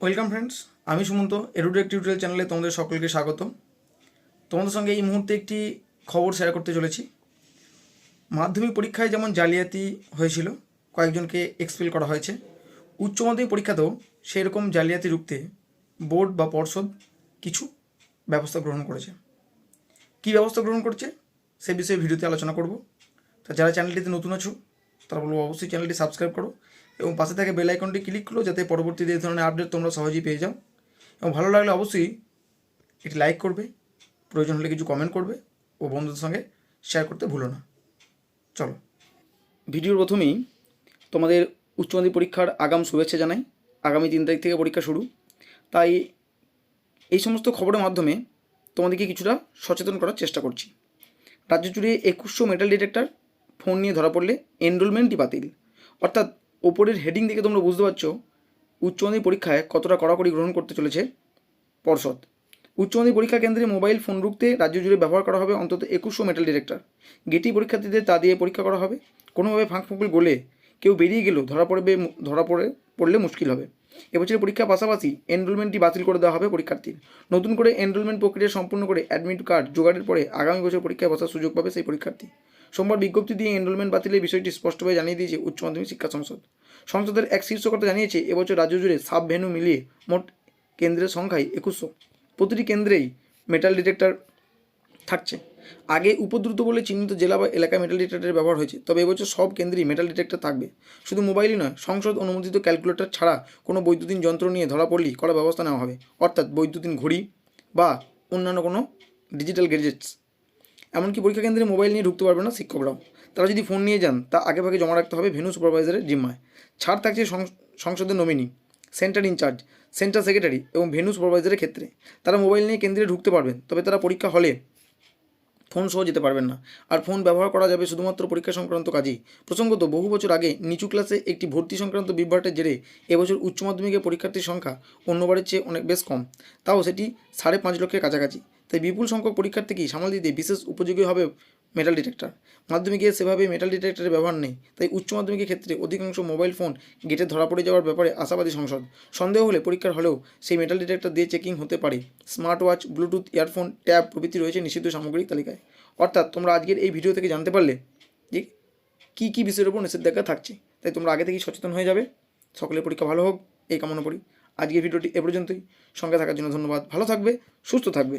Welcome friends আমি Sumanta edtech tutorial চ্যানেলে তোমাদের সকলকে স্বাগত তোমাদের সঙ্গে এই মুহূর্তে একটি খবর শেয়ার করতে চলেছি। মাধ্যমিক পরীক্ষায় যেমন জালিয়াতি হয়েছিল, কয়েকজনকে এক্সপেল করা হয়েছে। উচ্চ মাধ্যমিক পরীক্ষাতেও সেরকম জালিয়াতি রুখতে বোর্ড বা পর্ষদ কিছু ব্যবস্থা গ্রহণ করেছে। কী ব্যবস্থা গ্রহণ করছে, সে বিষয়ে ভিডিওতে আলোচনা করব। তা যারা চ্যানেলটিতে নতুন আছো, তারা বলব অবশ্যই চ্যানেলটি সাবস্ক্রাইব করো। এবং পাশে থাকে বেল আইকনটি ক্লিক করো যাতে পরবর্তীতে এই ধরনের আপডেট তোমরা সহজেই পেয়ে যাও। এবং ভালো লাগলে অবশ্যই এটি লাইক করবে, প্রয়োজন হলে কিছু কমেন্ট করবে ও বন্ধুদের সঙ্গে শেয়ার করতে ভুলো না। চলো। ভিডিওর প্রথমেই তোমাদের উচ্চ মাধ্যমিক পরীক্ষার আগাম শুভেচ্ছা জানাই। আগামী তিন তারিখ থেকে পরীক্ষা শুরু। তাই এই সমস্ত খবরের মাধ্যমে তোমাদেরকে কিছুটা সচেতন করার চেষ্টা করছি। রাজ্য জুড়ে একুশশো মেটাল ডিটেক্টর ফোন নিয়ে ধরা পড়লে এনরোলমেন্টই বাতিল। অর্থাৎ ওপরের হেডিং দেখে তোমরা বুঝতে পারছ, উচ্চ মাধ্যমিক পরীক্ষায় কতটা কড়াকড়ি গ্রহণ করতে চলেছে পর্ষদ। উচ্চ মাধ্যমিক পরীক্ষা কেন্দ্রে মোবাইল ফোন রুখতে রাজ্য জুড়ে ব্যবহার করা হবে অন্তত একুশশো মেটাল ডিরেক্টর গেটি পরীক্ষার্থীদের তা দিয়ে পরীক্ষা করা হবে। কোনোভাবে ফাঁক ফুঁকল গলে কেউ বেরিয়ে গেলেও ধরা পড়বে ধরা পড়ে, পড়লে মুশকিল হবে। এবছরের পরীক্ষার পাশাপাশি এনরোলমেন্টটি বাতিল করে দেওয়া হবে পরীক্ষার্থীর। নতুন করে এনরোলমেন্ট প্রক্রিয়া সম্পূর্ণ করে অ্যাডমিট কার্ড জোগাড়ের পরে আগামী বছর পরীক্ষায় বসার সুযোগ পাবে সেই পরীক্ষার্থী। সোমবার বিজ্ঞপ্তি দিয়ে এনরোলমেন্ট বাতিলের বিষয়টি স্পষ্টভাবে জানিয়ে দিয়েছে উচ্চ মাধ্যমিক শিক্ষা সংসদ। সংসদের এক শীর্ষকর্তা জানিয়েছে, এবছর রাজ্য জুড়ে সাব ভেন্যু মিলিয়ে মোট কেন্দ্রের সংখ্যায় একুশশো। প্রতিটি কেন্দ্রেই মেটাল ডিটেক্টর থাকছে। আগে উপদ্রুত বলে চিহ্নিত জেলা বা এলাকায় মেটাল ডিটেক্টরের ব্যবহার হয়েছে, তবে এবছর সব কেন্দ্রেই মেটাল ডিটেক্টর থাকবে। শুধু মোবাইলই নয়, সংসদ অনুমোদিত ক্যালকুলেটর ছাড়া কোনো বৈদ্যুতিন যন্ত্র নিয়ে ধরা পড়লেই করা ব্যবস্থা নেওয়া হবে। অর্থাৎ বৈদ্যুতিন ঘড়ি বা অন্যান্য কোনো ডিজিটাল গ্যাজেটস এমনকি পরীক্ষা কেন্দ্রে মোবাইল নিয়ে ঢুকতে পারবে না শিক্ষকরাও। তারা যদি ফোন নিয়ে যান, তা আগে ভাগে জমা রাখতে হবে ভেনু সুপারভাইজারের জিম্মায়। ছাড় থাকছে সংসদের nominee, centre in-charge, centre secretary এবং ভেনু সুপারভাইজারের ক্ষেত্রে। তারা মোবাইল নিয়ে কেন্দ্রে ঢুকতে পারবেন, তবে তারা পরীক্ষা হলে ফোন সহ যেতে পারবেন না। আর ফোন ব্যবহার করা যাবে শুধুমাত্র পরীক্ষা সংক্রান্ত কাজেই। প্রসঙ্গত, বহু বছর আগে নিচু ক্লাসে একটি ভর্তি সংক্রান্ত বিভ্রাটের জেরে এবছর উচ্চ মাধ্যমিকের পরীক্ষার্থীর সংখ্যা অন্যবারের চেয়ে অনেক বেশ কম। তাও সেটি সাড়ে পাঁচ লক্ষের কাছাকাছি। তাই বিপুল সংখ্যক পরীক্ষার্থীকেই সামাল দিতে বিশেষ উপযোগী হবে মেটাল ডিটেক্টর মাধ্যমিকে সেভাবে মেটাল ডিটেক্টরের ব্যবহার নেই, তাই উচ্চ মাধ্যমিকের ক্ষেত্রে অধিকাংশ মোবাইল ফোন গেটে ধরা পড়ে যাওয়ার ব্যাপারে আশাবাদী সংসদ। সন্দেহ হলে পরীক্ষার হলেও সেই মেটাল ডিটেক্টর দিয়ে চেকিং হতে পারে। Smart watch bluetooth earphone tab প্রভৃতি রয়েছে নিষিদ্ধ সামগ্রিক তালিকায়। অর্থাৎ তোমরা আজকের এই ভিডিও থেকে জানতে পারলে যে কী কী বিষয়ের উপর নিষেধাজ্ঞা থাকছে। তাই তোমরা আগে থেকেই সচেতন হয়ে যাবে। সকলের পরীক্ষা ভালো হোক, এই কামনা করি। আজকের ভিডিওটি এ পর্যন্তই। সঙ্গে থাকার জন্য ধন্যবাদ। ভালো থাকবে, সুস্থ থাকবে।